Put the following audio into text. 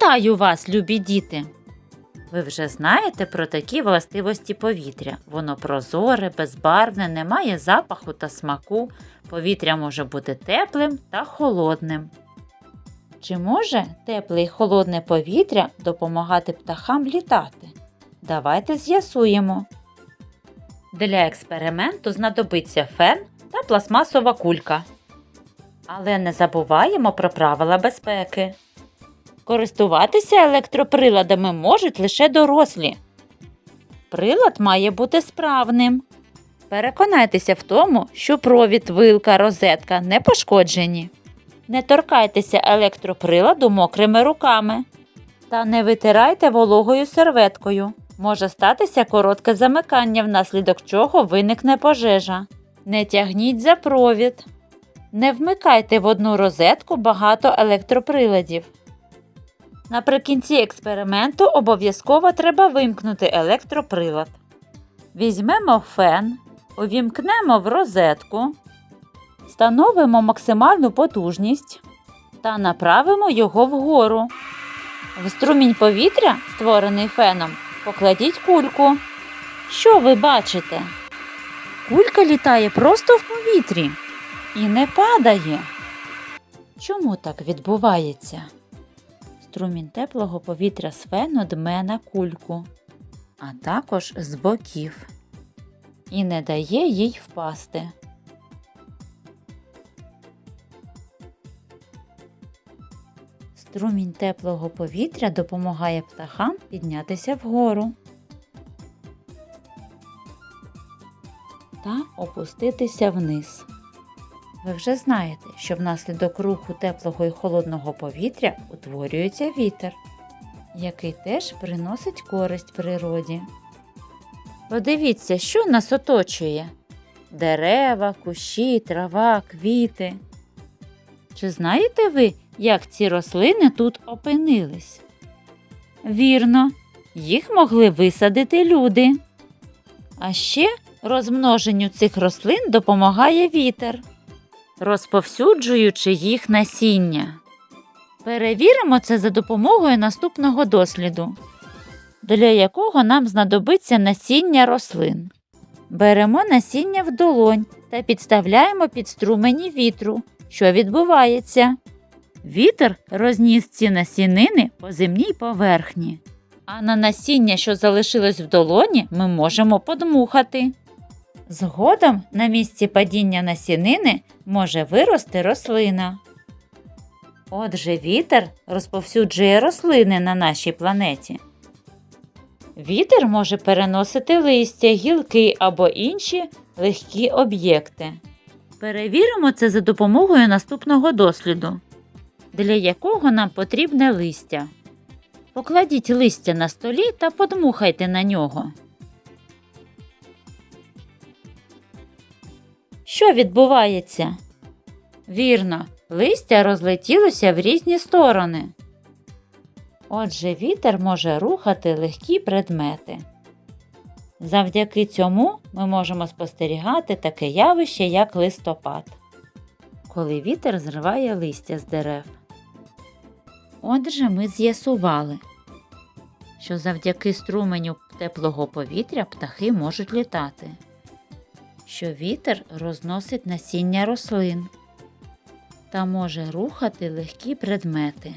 Вітаю вас, любі діти! Ви вже знаєте про такі властивості повітря. Воно прозоре, безбарвне, не має запаху та смаку. Повітря може бути теплим та холодним. Чи може тепле і холодне повітря допомагати птахам літати? Давайте з'ясуємо. Для експерименту знадобиться фен та пластмасова кулька. Але не забуваємо про правила безпеки. Користуватися електроприладами можуть лише дорослі. Прилад має бути справним. Переконайтеся в тому, що провід, вилка, розетка не пошкоджені. Не торкайтеся електроприладу мокрими руками. Та не витирайте вологою серветкою. Може статися коротке замикання, внаслідок чого виникне пожежа. Не тягніть за провід. Не вмикайте в одну розетку багато електроприладів. Наприкінці експерименту обов'язково треба вимкнути електроприлад. Візьмемо фен, увімкнемо в розетку, встановимо максимальну потужність та направимо його вгору. В струмінь повітря, створений феном, покладіть кульку. Що ви бачите? Кулька літає просто в повітрі і не падає. Чому так відбувається? Струмінь теплого повітря з фену дме на кульку, а також з боків і не дає їй впасти. Струмінь теплого повітря допомагає птахам піднятися вгору та опуститися вниз. Ви вже знаєте, що внаслідок руху теплого і холодного повітря утворюється вітер, який теж приносить користь природі. Подивіться, що нас оточує: дерева, кущі, трава, квіти. Чи знаєте ви, як ці рослини тут опинились? Вірно, їх могли висадити люди. А ще розмноженню цих рослин допомагає вітер розповсюджуючи їх насіння. Перевіримо це за допомогою наступного досліду, для якого нам знадобиться насіння рослин. Беремо насіння в долонь та підставляємо під струмені вітру. Що відбувається? Вітер розніс ці насінини по земній поверхні. А на насіння, що залишилось в долоні, ми можемо подмухати. Згодом на місці падіння насінини може вирости рослина. Отже, вітер розповсюджує рослини на нашій планеті. Вітер може переносити листя, гілки або інші легкі об'єкти. Перевіримо це за допомогою наступного досліду, для якого нам потрібне листя. Покладіть листя на столі та подмухайте на нього. Що відбувається? Вірно, листя розлетілося в різні сторони. Отже, вітер може рухати легкі предмети. Завдяки цьому ми можемо спостерігати таке явище, як листопад, коли вітер зриває листя з дерев. Отже, ми з'ясували, що завдяки струменю теплого повітря птахи можуть літати що вітер розносить насіння рослин та може рухати легкі предмети.